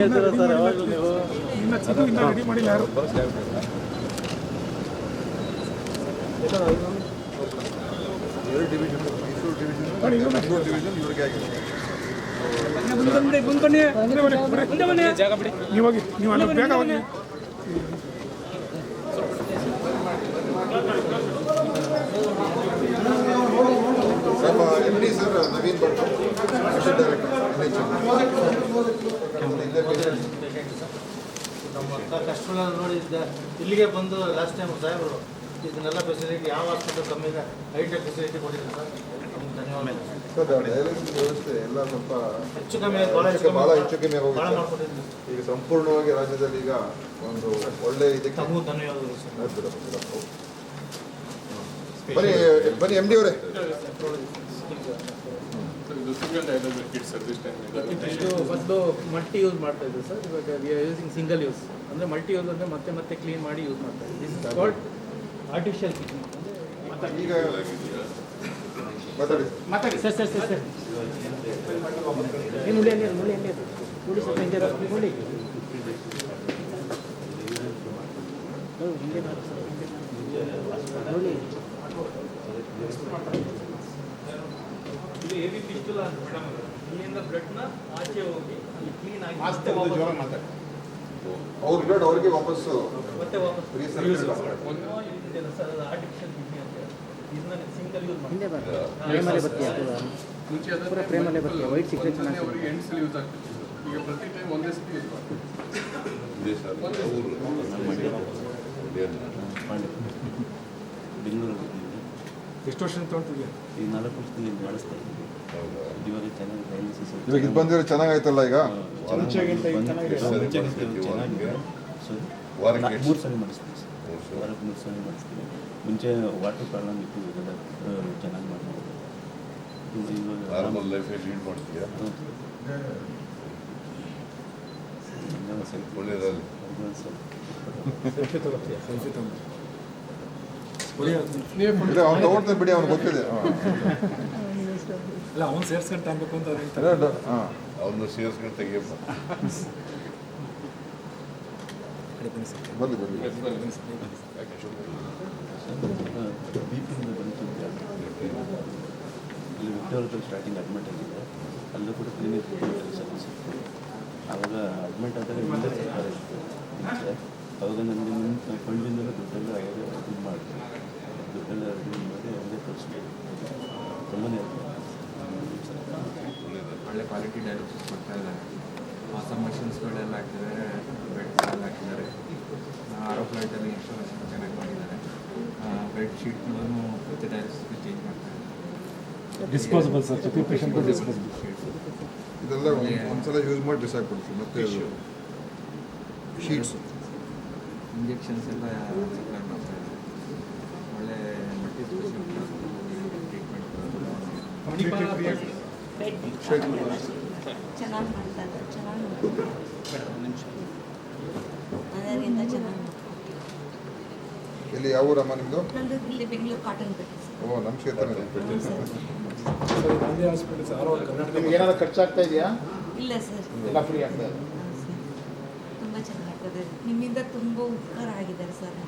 ನೀವು ಇನ್ನ ಚಿಕ್ಕ ಇನ್ನ ರೆಡಿ ಮಾಡಿಲ್ಲ ಯಾರು ನೋಡಿ, ಇವ್ರನ್ನ. ನೀವು ಹೋಗಿ ನೀವು ಅಲ್ಲಿ ಬೇಗ ಹೋಗಿ ನಮ್ಮ M D sir Naveen Bhat assistant director ನಮ್ಮ ಕಸ್ಟಮರ್ ನೋಡಿದ್ದ ಇಲ್ಲಿಗೆ ಬಂದು ಲಾಸ್ಟ್ ಟೈಮ್ ಸಾಹೇಬರು ಇದನ್ನೆಲ್ಲ ಫೆಸಿಲಿಟಿ ಯಾವ ಹಾಸ್ಪಿಟಲ್ ಕಮ್ಮಿ ಇದೆ? ಹೈಟೆಕ್ ಫೆಸಿಲಿಟಿ ಕೊಟ್ಟಿದ್ದಾರೆ ಸರ್? ನಮ್ಗೆ ಧನ್ಯವಾದ. ಡಯಾಲಿಸಿಸ್ ವ್ಯವಸ್ಥೆ ಎಲ್ಲ ಸ್ವಲ್ಪ ಹೆಚ್ಚು ಕಮ್ಮಿ ಭಾಳ ಹೆಚ್ಚು ಕಮ್ಮಿ ಆಗೋಗಿದೆ ಈಗ ಸಂಪೂರ್ಣವಾಗಿ ರಾಜ್ಯದಲ್ಲಿ ಈಗ ಒಂದು ಒಳ್ಳೆ ಇದಕ್ಕೆ ಬರಿ. ಬನ್ನಿ ಬನ್ನಿ ಎಂ ಡಿ ಅವರೇ. ಇದು ಸಿಂಗಲ್ ಕಿಟ್ ಸರ್ವಿಸ್ ಟೈಮ್ ಇದು ಮೊದಲು ಮಲ್ಟಿ ಯೂಸ್ ಮಾಡ್ತಾ ಇದ್ರು ಸರ್ ಇವಾಗ we are using single use ಅಂದರೆ ಮಲ್ಟಿ ಯೂಸ್ ಅಂದರೆ ಮತ್ತೆ ಮತ್ತೆ ಕ್ಲೀನ್ ಮಾಡಿ ಯೂಸ್ ಮಾಡ್ತಾ ಇದ್ದೀವಿ this is called artificial kitchen ಈಗ ಮಾತಾಡಿ. ಮಾತಾಡಿ. ಸರ್ ಸರ್ ಸರ್ ಸರ್ ಏನು ಉಳಿ ಅಲ್ಲಿ ಉಳಿ ಅಲ್ಲಿ ಉಳಿ ಸ್ವಲ್ಪ ಹಿಂದೆ ಬಾ, ಉಳಿ ಹಿಂದೆ ಸರ್, ಹಿಂದೆ. ಉಳಿ. ಇದು ಹೆವಿ ಪಿಸ್ಟುಲ ಅಂತ ಮೇಡಮ್ ಇಲ್ಲಿಂದ ಬ್ಲಡ್ನ ಆಚೆ ಹೋಗಿ ಅಲ್ಲಿ ಕ್ಲೀನ್ ಆಗಿ ಮತ್ತೆ ವಾಪಸ್ ಅವ್ರ ಬ್ಲಡ್ ಅವ್ರಿಗೆ ವಾಪಸ್ಸು ಮತ್ತೆ ವಾಪಸ್ ಸರ್ ಅದು ಆರ್ಟಿಫಿಷಿಯಲ್ ಕಿಡ್ನಿ ಅಂತ ಇದನ್ನ ಸಿಂಗಲ್ ಯೂಸ್ ಮಾಡಿ ಪ್ರೇಮಲೆ ಬತ್ತಿ ಆಗ್ತದ ಮುಂಚೆ ಅದನ್ನ ಪೂರ ಪ್ರೇಮಲೆ ಬತ್ತಿ ವೈಟ್ ಸಿಕ್ಕರೆ ಒಂದ್ಸಲ ಚೆನ್ನಾಗಿ ಅವರಿಗೆ ಎಂಟು ಸಲ ಯೂಸ್ ಆಗ್ತಿತ್ತು ಈಗ ಪ್ರತಿ ಟೈಮ್ ಒಂದೇ ಸಲ ಯೂಸ್ ಮಾಡ್ತೀವಿ ಬೆಂಗಳೂರು ಎಷ್ಟು ವರ್ಷ ಅಂತ ಈ ನಾಲ್ಕು ವರ್ಷದಲ್ಲಿ ಬಳಸ್ತಾ ಇದ್ದೀವಿ. ಇವಾಗ ಚೆನ್ನಾಗಿ ಡಯಾಲಿಸಿಸ್ ಇವಾಗ ಇದು ಬಂದಿರೋ ಚೆನ್ನಾಗಾಯ್ತಲ್ಲ ಈಗ? ಚೆನ್ನಾಗಿದೆ ವಾರಕ್ಕೆ? ಮೂರು ಸಲ ಮಾಡಿಸ್ತೀವಿ. ಸರ್ ವಾರಕ್ಕೆ ಮೂರು ಸಲ ಮಾಡಿಸ್ತೀವಿ ಮುಂಚೆ ವಾಟರ್ ಪ್ರಾಬ್ಲಮ್ ಇತ್ತು ಇವಾಗ ಚೆನ್ನಾಗಿ ಮಾಡ್ಬೋದು. ನಾರ್ಮಲ್ ಲೈಫ್ ಲೀಡ್ ಮಾಡ್ತೀಯಾ? Sir sir sir. ಒಳ್ಳೆಯದಲ್ಲಿ ಇನ್ನೊಂದು ಸ್ವಲ್ಪ ನೀವೇ ಇಲ್ಲ ಅವ್ನು ತಗೊಳ್ತಾನೆ ಬಿಡಿ ಅವ್ನು ಗೊತ್ತಿದೆ. ಇಲ್ಲ ಅವ್ನು ಸೇರ್ಸ್ಕೊಂಡು ತಗೋಬೇಕು ಅಂತ ಅವ್ರು ಹೇಳ್ತಾರೆ. ಹಾಂ. ಅವನ್ನ ಸೇರ್ಸ್ಕೊಂಡು ತೆಗಿಯಪ್ಪ. ಬಂದು ಬನ್ನಿ ಸರ್. ಬರಲಿ ಬರಲಿ ಬಿ ಪಿಯಿಂದ ಬಂತು ಅಂತ ಹೇಳ್ತಾರೆ. ಅಲ್ಲಿ ವಿಕ್ಟೋರಿಯಲ್ ಸ್ಟಾರ್ಟಿಂಗ್ ಅಡ್ಮಿಟ್ ಆಗಿದೆ. ಅಲ್ಲೂ ಕೂಡ ಕ್ಲಿನಿಕ್ ಸರ್ವಿಸ್ ಇತ್ತು ಆವಾಗ ಅಡ್ಮಿಟ್ ಆದಾಗ ಮುಂದೆ ಸರ್ಕಾರ ಇತ್ತು ಮುಂಚೆ ಅವಾಗ ನನಗೆ ನಿಮ್ಮ ಫಂಡಿಂದಲೂ ದುಡ್ಡೆಲ್ಲ ಅವರೇ ಇದು ಮಾಡಿದ್ರು ದುಡ್ಡೆಲ್ಲ ಇದು ಮಾಡಿ ಅವರೇ ಕಳಿಸ್ಬೇಕು ತುಂಬನೇ ಒಳ್ಳೆ ಕ್ವಾಲಿಟಿ ಡಯಾಲಿಸಿಸ್ ಕೊಡ್ತಾ ಇದ್ದಾರೆ. ಹೊಸ ಮಷಿನ್ಸ್ಗಳೆಲ್ಲ ಹಾಕಿದ್ದಾರೆ ಬೆಡ್ಸ್ ಎಲ್ಲ ಹಾಕಿದ್ದಾರೆ. ಆರೋ ಫ್ಲೈಟಲ್ಲಿ ಇನ್ಶೂರೆನ್ಸ್ ಚೆನ್ನಾಗಿ ಮಾಡಿದ್ದಾರೆ. ಬೆಡ್ ಶೀಟ್ಗಳನ್ನು ಪ್ರತಿ ಡಯಾಲಿಸಿಸ್ಗೆ ಚೇಂಜ್ ಮಾಡ್ತಾರೆ ಇದ್ದಾರೆ. ಡಿಸ್ಪೋಸಬಲ್ ಸರ್ ಪ್ರತಿ ಪೇಷಂಟ್ ಡಿಸ್ಪೋಸಬಲ್ ಇದೆಲ್ಲ ಒಂದ್- ಒಂದ್ಸಲ ಯೂಸ್ ಮಾಡಿ ಬಿಸಾಕ್ಬಿಡ್ತೀವಿ ಮತ್ತೆ ಶೀಟ್ಸ್ ಇಂಜೆಕ್ಷನ್ಸ್ ಎಲ್ಲ ಸಪ್ಲೈ ಮಾಡ್ತಾ ಇದ್ದಾರೆ. ಒಳ್ಳೆ ಮಲ್ಟಿ ಟ್ರೀಟ್ಮೆಂಟ್ ಚೆನ್ನಾಗಿ ಮಾಡ್ತಾರೆ ಚೆನ್ನಾಗಿ ಅದರಿಂದ ಚೆನ್ನಾಗಿ ಇಲ್ಲಿ ಯಾವ ಊರಮ್ಮ ನಿಮ್ಮದು ಇಲ್ಲಿ ಬೆಂಗಳೂರು ಕಾಟನ್ ಓ ನಮ್ಮ ಕ್ಷೇತ್ರನೇ ಸರ್ ಗಾಂಧಿ ಕರ್ನಾಟಕ ಏನಾದ್ರು ಖರ್ಚಾಗ್ತಾ ಇದೆಯಾ? ಇಲ್ಲ ಸರ್. ಎಲ್ಲ ಫ್ರೀ ಆಗ್ತಾ ಇದೆ. ತುಂಬ ಚೆನ್ನಾಗ್ತದೆ ನಿಮ್ಮಿಂದ ತುಂಬ ಉಪಕಾರ ಆಗಿದ್ದಾರೆ ಸರ್.